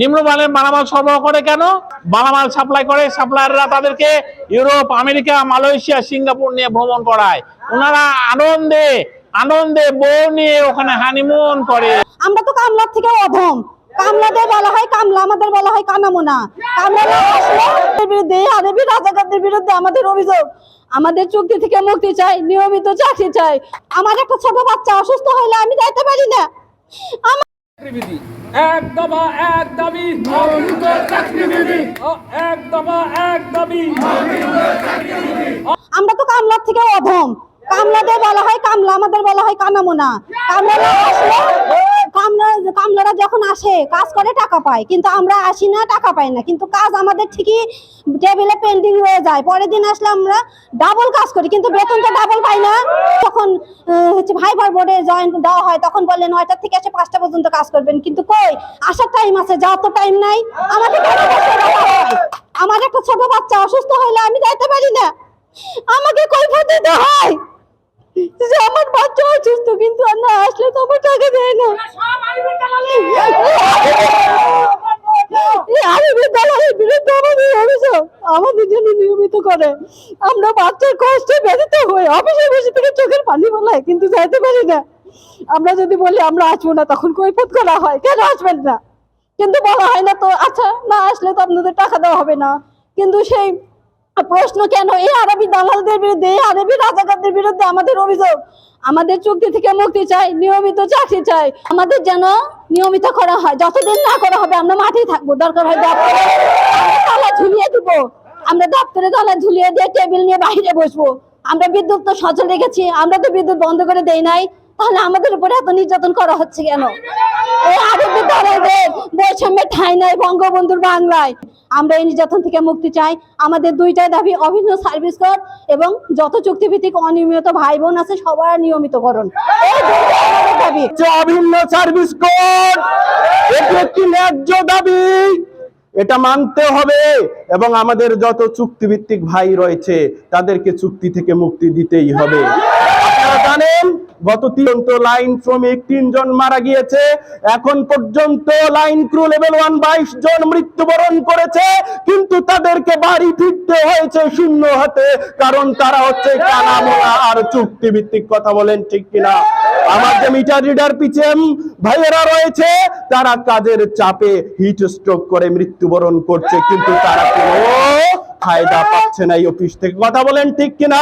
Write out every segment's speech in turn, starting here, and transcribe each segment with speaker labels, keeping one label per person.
Speaker 1: নিম্নমানের মালামাল সরবরাহ করে কেন? মালামাল সাপ্লাই করে সাপ্লায়াররা তাদেরকে ইউরোপ, আমেরিকা, মালয়েশিয়া, সিঙ্গাপুর নিয়ে ভ্রমণ করায়। ওনারা আনন্দে আনন্দে বউ নিয়ে ওখানে হানিমুন করে।
Speaker 2: আমরা তো কামলার থেকে অধম। কামলাদের বলা হয় কামলা, আমাদের বলা হয় কানামোনা। বিরুদ্ধে আমাদের অভিযোগ। আমাদের চুক্তি থেকে মুক্তি চাই, নিয়মিত চাকরি চাই। আমার একটা ছোট বাচ্চা অসুস্থ হলে আমি যাইতে পারি না।
Speaker 3: এক দফা এক দাবি। এক দফা এক দাবি।
Speaker 2: আমরা তো কামলার থেকে অধম। কামলাদের বলা হয় কামলা আমাদের বলা হয় কানামোনা। কামলা আসলে কামলা কামলারা যখন আসে, কাজ করে টাকা পায়। কিন্তু আমরা আসি না, টাকা পাই না। কিন্তু কাজ আমাদের ঠিকই টেবিলে পেন্ডিং হয়ে যায়। পরের দিন আসলে আমরা ডাবল কাজ করি। কিন্তু বেতন তো ডাবল পাই না। তখন হচ্ছে ভাইবার বোর্ডে জয়েন দেওয়া হয়। তখন বললেন নয়টা থেকে এসে পাঁচটা পর্যন্ত কাজ করবেন। কিন্তু কই? আসার টাইম আছে, যাওয়ার তো টাইম নাই। হয়? আমার একটা ছোট বাচ্চা, অসুস্থ হলে আমি যাইতে পারি না। আমাকে কই দিতে হয়। যে আমার বাচ্চা অসুস্থ কিন্তু আর না আসলে তো আমার টাকা দেয় না। দালালের বিরুদ্ধে আমাদের অভিযোগ আমাদের জন্য নিয়মিত করে। আমরা বাচ্চার কষ্টে ব্যথিত হই অফিসে বসে থেকে চোখের পানি বলায় কিন্তু যাইতে পারি না। আমরা যদি বলি আমরা আসব না তখন কৈফত করা হয়। কেন আসবেন না? কিন্তু বলা হয় না তো আচ্ছা না আসলে তো আপনাদের টাকা দেওয়া হবে না। কিন্তু সেই প্রশ্ন কেন? এই আরবি দালালদের বিরুদ্ধে, এই আরবি রাজাকারদের বিরুদ্ধে আমাদের অভিযোগ। আমাদের চুক্তি থেকে মুক্তি চাই, নিয়মিত চাকরি চাই। আমাদের যেন নিয়মিত করা হয়। যতদিন না করা হবে, আমরা মাঠেই থাকব। দরকার হয় দপ্তরে তালা ঝুলিয়ে দিব। আমরা দপ্তরে তালা ঝুলিয়ে দিয়ে টেবিল নিয়ে বাইরে বসবো। আমরা বিদ্যুৎ তো সচল রেখেছি, আমরা তো বিদ্যুৎ বন্ধ করে দেই নাই। তাহলে আমাদের উপরে এত নির্যাতন করা হচ্ছে কেন? এই আরবি দালালদের বৈষম্যের ঠাঁই নাই বঙ্গবন্ধুর বাংলায়। আমরা এই নির্যাতন থেকে মুক্তি চাই। আমাদের দুইটাই দাবি, অভিন্ন সার্ভিস কর এবং যত চুক্তিভিত্তিক অনিয়মিত ভাই বোন আছে, সবার নিয়মিতকরণ। এই দাবি।
Speaker 4: অভিন্ন সার্ভিস কোড ন্যায্য দাবি। এটা মানতে হবে এবং আমাদের যত চুক্তিভিত্তিক ভাই রয়েছে, তাদেরকে চুক্তি থেকে মুক্তি দিতেই হবে। আপনারা জানেন গত তিনন্ত লাইন শ্রমিক তিনজন মারা গিয়েছে। এখন পর্যন্ত লাইন ক্রু লেভেল ওয়ান বাইশ জন মৃত্যুবরণ করেছে, কিন্তু তাদেরকে বাড়ি ফিরতে হয়েছে শূন্য হাতে, কারণ তারা হচ্ছে কানামোনা আর চুক্তি ভিত্তিক কথা বলেন ঠিক কিনা। আমার যে মিটার রিডার পিছেম ভাইয়েরা রয়েছে, তারা কাজের চাপে হিট স্ট্রোক করে মৃত্যুবরণ করছে, কিন্তু তারা কোনো ফায়দা পাচ্ছে না এই অফিস থেকে। কথা বলেন ঠিক কিনা?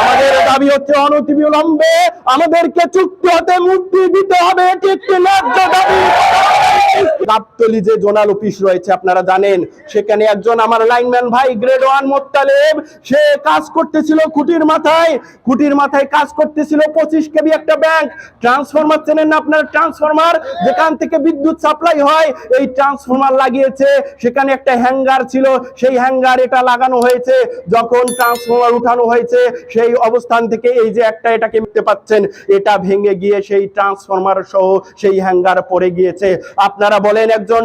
Speaker 4: আমাদের দাবি হচ্ছে অনতিবিলম্বে আমাদেরকে চুক্তি হতে মুক্তি দিতে হবে, ঠিক কিনা? দাবি। গাবতলি যে জোনাল অফিস রয়েছে, আপনারা জানেন, সেখানে একজন আমার লাইনম্যান ভাই, গ্রেড ওয়ান মোত্তালেব, সে কাজ করতেছিল খুঁটির মাথায় খুঁটির মাথায় কাজ করতেছিল পঁচিশ কেবি একটা ব্যাংক ট্রান্সফরমার চেনেন না আপনার? ট্রান্সফরমার যেখান থেকে বিদ্যুৎ সাপ্লাই হয়, এই ট্রান্সফরমার লাগিয়েছে। সেখানে একটা হ্যাঙ্গার ছিল, সেই হ্যাঙ্গার এটা লাগানো হয়েছে। যখন ট্রান্সফরমার উঠানো হয়েছে, সেই অবস্থান থেকে এই যে একটা এটাকে দেখতে পাচ্ছেন, এটা ভেঙে গিয়ে সেই ট্রান্সফরমার সহ সেই হ্যাঙ্গার পড়ে গিয়েছে। আপনারা বলেন একজন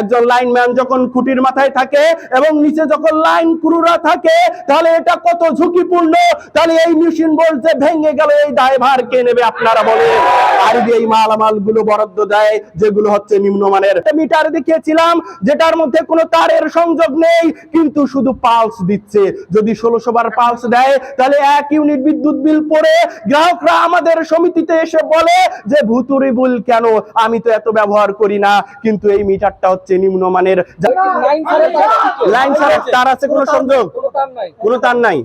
Speaker 4: একজন লাইনম্যান যখন খুঁটির মাথায় থাকে এবং নিচে যখন লাইন ক্রুরা থাকে, তাহলে এটা কত ঝুঁকিপূর্ণ? তাহলে এই মেশিন বলছে ভেঙে গেল, এই দায়ভার কে নেবে আপনারা বলেন? আর এই মালামালগুলো বরাদ্দ দেয়, যেগুলো হচ্ছে নিম্নমানের। মিটার দেখিয়েছিলাম, যেটার মধ্যে কোনো তারের সংযোগ নেই, কিন্তু শুধু পালস দিচ্ছে। যদি ষোলোশো বার পালস দেয়, তাহলে এক ইউনিট বিদ্যুৎ বিল পড়ে। গ্রাহকরা আমাদের সমিতিতে এসে বলে যে ভুতুরি বিল কেন? আমি তো এত ব্যবহার করি না। কিন্তু এই মিটারটা হচ্ছে নিম্নমানের
Speaker 3: লাইন ছাড়া তার
Speaker 4: আছে কোনো সংযোগ?
Speaker 3: কোনো তার নাই।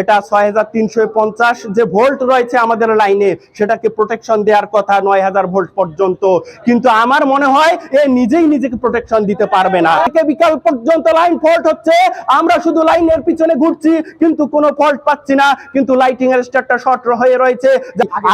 Speaker 4: এটা ছয় হাজার তিনশো পঞ্চাশ যে ভোল্ট রয়েছে আমাদের লাইনে সেটাকে প্রোটেকশন দেওয়ার কথা নয় হাজার ভোল্ট পর্যন্ত। কিন্তু আমার মনে হয় এ নিজেই নিজেকে প্রোটেকশন দিতে পারবে না। বিকাল পর্যন্ত লাইন ফল্ট হচ্ছে আমরা শুধু লাইনের পিছনে ঘুরছি কিন্তু কোনো ফল্ট পাচ্ছি না। কিন্তু লাইটিং এর স্টারটা শর্ট হয়ে রয়েছে।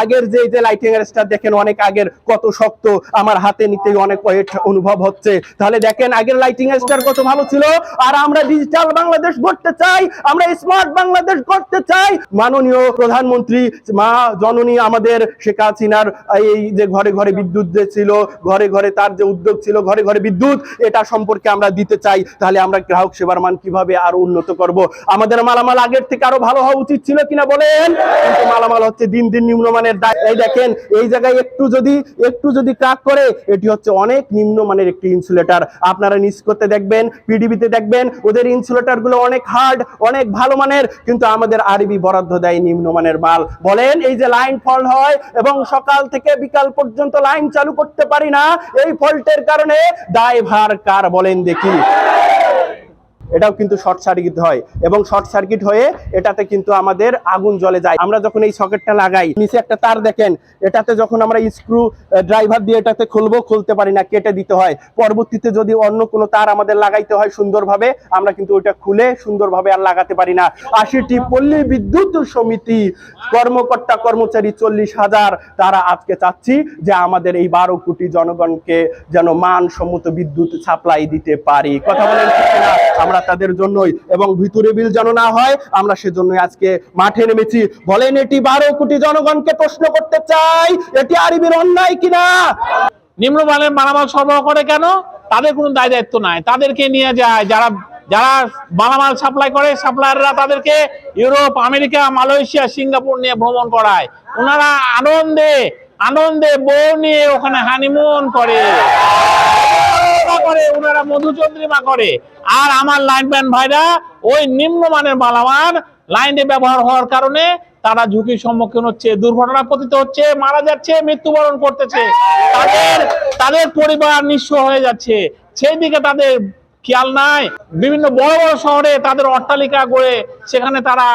Speaker 4: আগের যে যে লাইটিং এর স্টার দেখেন অনেক আগের কত শক্ত। আমার হাতে নিতেই অনেক ওয়েট অনুভব হচ্ছে। তাহলে দেখেন, আগের লাইটিং স্টার কত ভালো ছিল। আর আমরা ডিজিটাল বাংলাদেশ গড়তে চাই, আমরা স্মার্ট বাংলাদেশ গড়তে চাই। মাননীয় প্রধানমন্ত্রী, মা জননী আমাদের শেখ হাসিনার, এই যে ঘরে ঘরে বিদ্যুৎ যে ছিল, ঘরে ঘরে তার যে উদ্যোগ ছিল, ঘরে ঘরে বিদ্যুৎ, এটা সম্পর্কে আমরা দিতে চাই। তাহলে আমরা গ্রাহক সেবার মান কীভাবে আরও উন্নত করব? আমাদের মালামাল আগের থেকে আরও ভালো হওয়া উচিত ছিল কিনা বলেন? কিন্তু মালামাল হচ্ছে দিন দিন নিম্নমানের এই দেখেন, এই জায়গায় একটু যদি একটু যদি কাজ করে, এটি হচ্ছে হচ্ছে অনেক নিম্নমানের একটি ইনসুলেটার আপনারা নিস্কোতে দেখবেন পিডিবিতে দেখবেন, ওদের ইনসুলেটারগুলো অনেক হার্ড অনেক ভালো মানের, কিন্তু আমাদের আরবি বরাদ্দ দেয় নিম্ন মানের মাল। বলেন, এই যে লাইন ফল হয় এবং সকাল থেকে বিকাল পর্যন্ত লাইন চালু করতে পারি না, এই ফল্টের কারণে দায়ভার কার বলেন দেখি। এটাও কিন্তু শর্ট সার্কিট হয় এবং শর্ট সার্কিট হয়ে এটাতে কিন্তু আমাদের আগুন জ্বলে যায়। আমরা যখন এই সকেটটা লাগাই, নিচে একটা তার দেখেন, এটাতে যখন আমরা স্ক্রু ড্রাইভার দিয়ে এটাতে খুলবো, খুলতে পারি না, কেটে দিতে হয়। পরবর্তীতে যদি অন্য কোনো তার আমাদের লাগাইতে হয় সুন্দরভাবে, আমরা কিন্তু ওইটা খুলে সুন্দরভাবে আর লাগাতে পারি না। আশিটি পল্লী বিদ্যুৎ সমিতি, কর্মকর্তা কর্মচারী চল্লিশ হাজার, তারা আজকে চাচ্ছি যে আমাদের এই বারো কোটি জনগণকে যেন মানসম্মত বিদ্যুৎ সাপ্লাই দিতে পারি। কথা বলেন আমরা তাদের জন্যই এবং ভিতরে বিল যেন না হয়, আমরা সেজন্যই আজকে মাঠে নেমেছি। বলেন, এটি বারো কোটি জনগণকে প্রশ্ন করতে চাই, এটি আরবির অন্যায় কিনা?
Speaker 1: নিম্নমানের মালামাল সরবরাহ করে কেন? তাদের কোনো দায় দায়িত্ব নাই। তাদেরকে নিয়ে যায়, যারা যারা মালামাল সাপ্লাই করে, সাপ্লায়াররা তাদেরকে ইউরোপ, আমেরিকা, মালয়েশিয়া, সিঙ্গাপুর নিয়ে ভ্রমণ করায়। ওনারা আনন্দে আনন্দে বউ নিয়ে ওখানে হানিমুন করে। ওরা করে ওনারা মধুচন্দ্রিমা করে। আর আমার লাইনম্যান ভাইরা, ওই নিম্নমানের মালামাল লাইনে ব্যবহার হওয়ার কারণে তারা ঝুঁকির সম্মুখীন হচ্ছে দুর্ঘটনা পতিত হচ্ছে, মারা যাচ্ছে, মৃত্যুবরণ করতেছে। তাদের তাদের পরিবার নিঃস্ব হয়ে যাচ্ছে। সেই দিকে তাদের খেয়াল নাই। বিভিন্ন বড় বড় শহরে তাদের অট্টালিকা গড়ে সেখানে তারা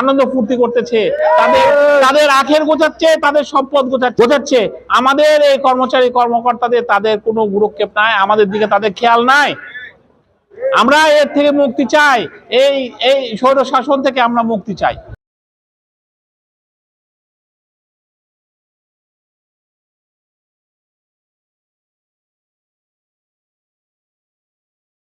Speaker 1: আনন্দ ফুর্তি করতেছে। তাদের তাদের আখের গোছাচ্ছে, তাদের সম্পদ গোছাচ্ছে। গোছাচ্ছে। আমাদের এই কর্মচারী কর্মকর্তাদের তাদের কোনো গুরুক্ষেপ নাই, আমাদের দিকে তাদের খেয়াল নাই। আমরা এর থেকে মুক্তি চাই। এই এই স্বৈর শাসন থেকে আমরা মুক্তি চাই।